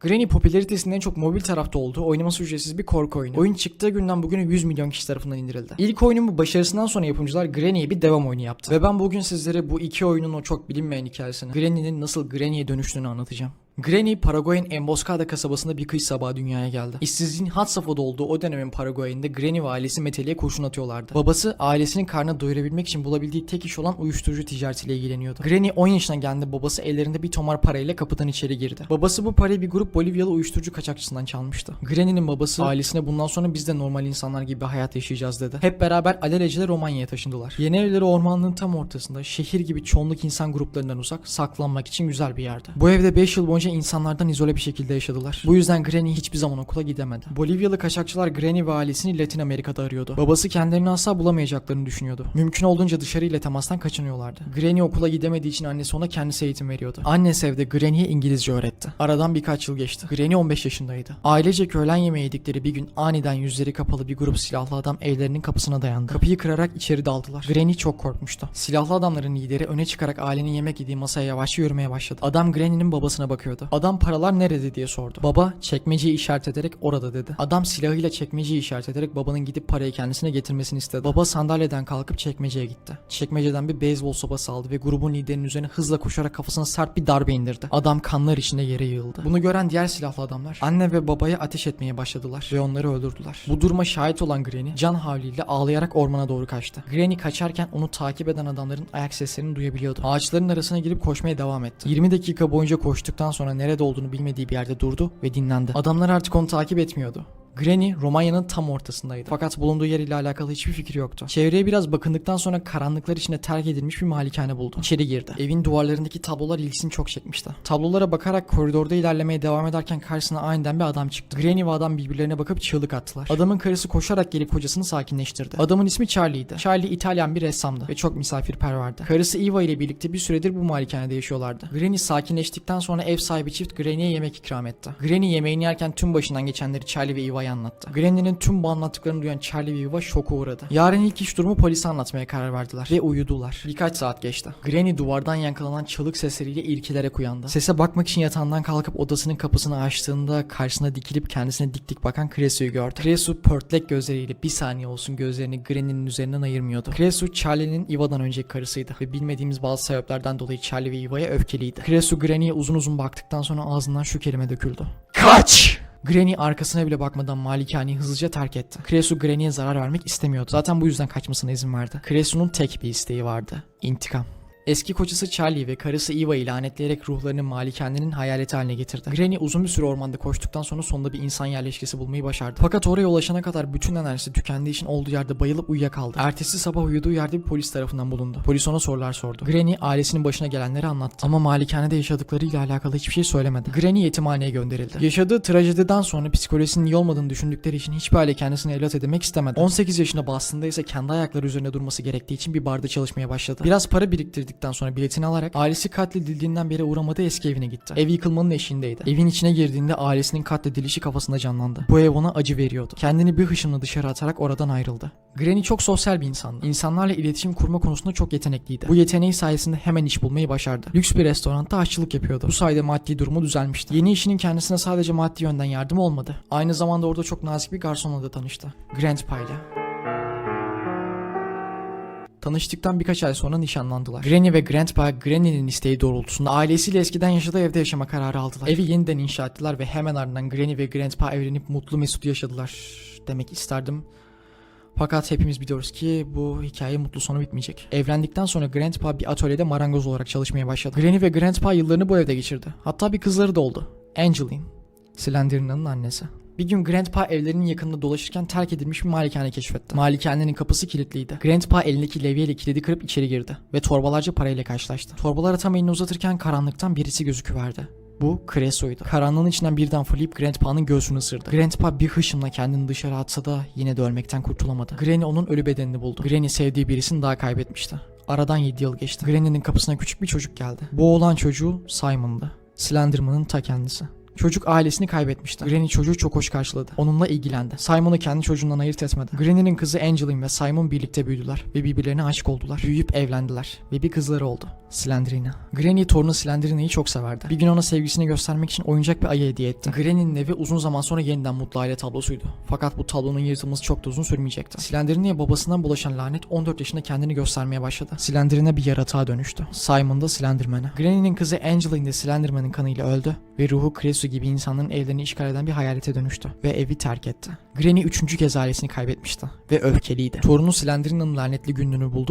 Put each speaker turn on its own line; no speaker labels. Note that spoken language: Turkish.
Granny popülaritesinin en çok mobil tarafta olduğu oynaması ücretsiz bir korku oyunu. Oyun çıktığı günden bugüne 100 milyon kişi tarafından indirildi. İlk oyunun bu başarısından sonra yapımcılar Granny'ye bir devam oyunu yaptı. Ve ben bugün sizlere bu iki oyunun o çok bilinmeyen hikayesini, Granny'nin nasıl Granny'ye dönüştüğünü anlatacağım. Granny, Paraguay'ın Emboscada kasabasında bir kış sabahı dünyaya geldi. İşsizliğin had safhada olduğu o dönemin Paraguay'ında Granny ve ailesi meteliğe kurşun atıyorlardı. Babası ailesinin karnını doyurabilmek için bulabildiği tek iş olan uyuşturucu ticaretiyle ilgileniyordu. Granny 10 yaşına geldiğinde babası ellerinde bir tomar parayla kapıdan içeri girdi. Babası bu parayı bir grup Bolivyalı uyuşturucu kaçakçısından çalmıştı. Granny'nin babası ailesine bundan sonra biz de normal insanlar gibi bir hayat yaşayacağız dedi. Hep beraber alelacele Romanya'ya taşındılar. Yeni evleri ormanlığın tam ortasında şehir gibi çoğunluk insan gruplarından uzak saklanmak için güzel bir yerdi. Bu evde 5 yıl boyunca insanlardan izole bir şekilde yaşadılar. Bu yüzden Granny hiçbir zaman okula gidemedi. Bolivyalı kaçakçılar Granny ve ailesini Latin Amerika'da arıyordu. Babası kendilerini asla bulamayacaklarını düşünüyordu. Mümkün olduğunca dışarıyla temastan kaçınıyorlardı. Granny okula gidemediği için annesi ona kendisi eğitim veriyordu. Annesi evde Granny'ye İngilizce öğretti. Aradan birkaç yıl geçti. Granny 15 yaşındaydı. Ailecek öğlen yemeği yedikleri bir gün aniden yüzleri kapalı bir grup silahlı adam evlerinin kapısına dayandı. Kapıyı kırarak içeri daldılar. Granny çok korkmuştu. Silahlı adamların lideri öne çıkarak ailenin yemek yediği masaya yavaşça yürümeye başladı. Adam Granny'nin babasına bakıyordu. Adam paralar nerede diye sordu. Baba çekmeceyi işaret ederek orada dedi. Adam silahıyla çekmeceyi işaret ederek babanın gidip parayı kendisine getirmesini istedi. Baba sandalyeden kalkıp çekmeceye gitti. Çekmeceden bir beyzbol sopası aldı ve grubun liderinin üzerine hızla koşarak kafasına sert bir darbe indirdi. Adam kanlar içinde yere yığıldı. Bunu gören diğer silahlı adamlar anne ve babaya ateş etmeye başladılar ve onları öldürdüler. Bu duruma şahit olan Granny can havliyle ağlayarak ormana doğru kaçtı. Granny kaçarken onu takip eden adamların ayak seslerini duyabiliyordu. Ağaçların arasına girip koşmaya devam etti. 20 dakika boyunca koştuktan sonra nerede olduğunu bilmediği bir yerde durdu ve dinlendi. Adamlar artık onu takip etmiyordu. Granny Romanya'nın tam ortasındaydı. Fakat bulunduğu yer ile alakalı hiçbir fikri yoktu. Çevreye biraz bakındıktan sonra karanlıklar içinde terk edilmiş bir malikane buldu. İçeri girdi. Evin duvarlarındaki tablolar ilgisini çok çekmişti. Tablolara bakarak koridorda ilerlemeye devam ederken karşısına aniden bir adam çıktı. Granny ve adam birbirlerine bakıp çığlık attılar. Adamın karısı koşarak gelip kocasını sakinleştirdi. Adamın ismi Charlie'ydi. Charlie İtalyan bir ressamdı ve çok misafirperverdi. Karısı Eva ile birlikte bir süredir bu malikanede yaşıyorlardı. Granny sakinleştikten sonra ev sahibi çift Granny'ye yemek ikram etti. Granny yemeğini yerken tüm başından geçenleri Charlie ve Eva'ya anlattı. Granny'nin tüm bu anlattıklarını duyan Charlie ve Eva şoka uğradı. Yarın ilk iş durumu polise anlatmaya karar verdiler ve uyudular. Birkaç saat geçti. Granny duvardan yankalanan çığlık sesleriyle irkilerek uyandı. Sese bakmak için yatağından kalkıp odasının kapısını açtığında karşısına dikilip kendisine dik dik bakan Cresu'yu gördü. Cresu pörtlek gözleriyle bir saniye olsun gözlerini Granny'nin üzerinden ayırmıyordu. Cresu Charlie'nin Eva'dan önceki karısıydı ve bilmediğimiz bazı sebeplerden dolayı Charlie ve Eva'ya öfkeliydi. Cresu Granny'ye uzun uzun baktıktan sonra ağzından şu kelime döküldü. Kaç! Granny arkasına bile bakmadan malikaneyi hızlıca terk etti. Cresu Granny'e zarar vermek istemiyordu. Zaten bu yüzden kaçmasına izin verdi. Cresu'nun tek bir isteği vardı. İntikam. Eski kocası Charlie ve karısı Eva'yı lanetleyerek ruhlarını malikanenin hayaleti haline getirdi. Granny uzun bir süre ormanda koştuktan sonra sonunda bir insan yerleşkesi bulmayı başardı. Fakat oraya ulaşana kadar bütün enerjisi tükendiği için olduğu yerde bayılıp uyuyakaldı. Ertesi sabah uyuduğu yerde bir polis tarafından bulundu. Polis ona sorular sordu. Granny ailesinin başına gelenleri anlattı. Ama malikanede yaşadıklarıyla alakalı hiçbir şey söylemedi. Granny yetimhaneye gönderildi. Yaşadığı trajediden sonra psikolojisinin iyi olmadığını düşündükleri için hiçbir aile kendisini evlat edinmek istemedi. 18 yaşına bastığında ise kendi ayakları üzerine durması gerektiği için bir barda çalışmaya başladı. Biraz para biriktirdikten sonra biletini alarak ailesi katledildiğinden beri uğramadığı eski evine gitti. Ev yıkılmanın eşiğindeydi. Evin içine girdiğinde ailesinin katledilişi kafasında canlandı. Bu ev ona acı veriyordu. Kendini bir hışımla dışarı atarak oradan ayrıldı. Granny çok sosyal bir insandı. İnsanlarla iletişim kurma konusunda çok yetenekliydi. Bu yeteneği sayesinde hemen iş bulmayı başardı. Lüks bir restoranda aşçılık yapıyordu. Bu sayede maddi durumu düzelmişti. Yeni işinin kendisine sadece maddi yönden yardım olmadı. Aynı zamanda orada çok nazik bir garsonla da tanıştı. Grandpa ile. Tanıştıktan birkaç ay sonra nişanlandılar. Granny ve Grandpa Granny'nin isteği doğrultusunda ailesiyle eskiden yaşadığı evde yaşama kararı aldılar. Evi yeniden inşa ettiler ve hemen ardından Granny ve Grandpa evlenip mutlu mesut yaşadılar demek isterdim. Fakat hepimiz biliyoruz ki bu hikaye mutlu sonu bitmeyecek. Evlendikten sonra Grandpa bir atölyede marangoz olarak çalışmaya başladı. Granny ve Grandpa yıllarını bu evde geçirdi. Hatta bir kızları da oldu. Angeline. Slenderna'nın annesi. Bir gün Grandpa evlerinin yakınında dolaşırken terk edilmiş bir malikane keşfetti. Malikanenin kapısı kilitliydi. Grandpa elindeki levyeyle kilidi kırıp içeri girdi ve torbalarca parayla karşılaştı. Torbalara tam elini uzatırken karanlıktan birisi gözüküverdi. Bu Creso'ydu. Karanlığın içinden birden fırlayıp Grandpa'nın göğsünü ısırdı. Grandpa bir hışımla kendini dışarı atsa da yine de ölmekten kurtulamadı. Granny onun ölü bedenini buldu. Granny sevdiği birisini daha kaybetmişti. Aradan 7 yıl geçti. Granny'nin kapısına küçük bir çocuk geldi. Bu oğlan çocuğu Simon'dı. Slenderman'ın ta kendisi. Çocuk ailesini kaybetmişti. Granny çocuğu çok hoş karşıladı. Onunla ilgilendi. Simon'u kendi çocuğundan ayırt etmedi. Granny'nin kızı Angeline ve Simon birlikte büyüdüler ve birbirlerine aşık oldular. Büyüyüp evlendiler ve bir kızları oldu. Slendrina. Granny torunu Slendrina'yı çok severdi. Bir gün ona sevgisini göstermek için oyuncak bir ayı hediye etti. Granny'nin evi uzun zaman sonra yeniden mutlu aile tablosuydu. Fakat bu tablonun yırtılması çok da uzun sürmeyecekti. Slendrina'ya babasından bulaşan lanet 14 yaşında kendini göstermeye başladı. Slendrina bir yaratığa dönüştü. Simon da Slenderman'a. Granny'nin kızı Angeline de Slenderman'ın kanıyla öldü ve ruhu Kresu gibi insanların evlerini işgal eden bir hayalete dönüştü ve evi terk etti. Granny üçüncü kez ailesini kaybetmişti ve öfkeliydi. Torunu Slendrina'nın lanetli günlüğünü buldu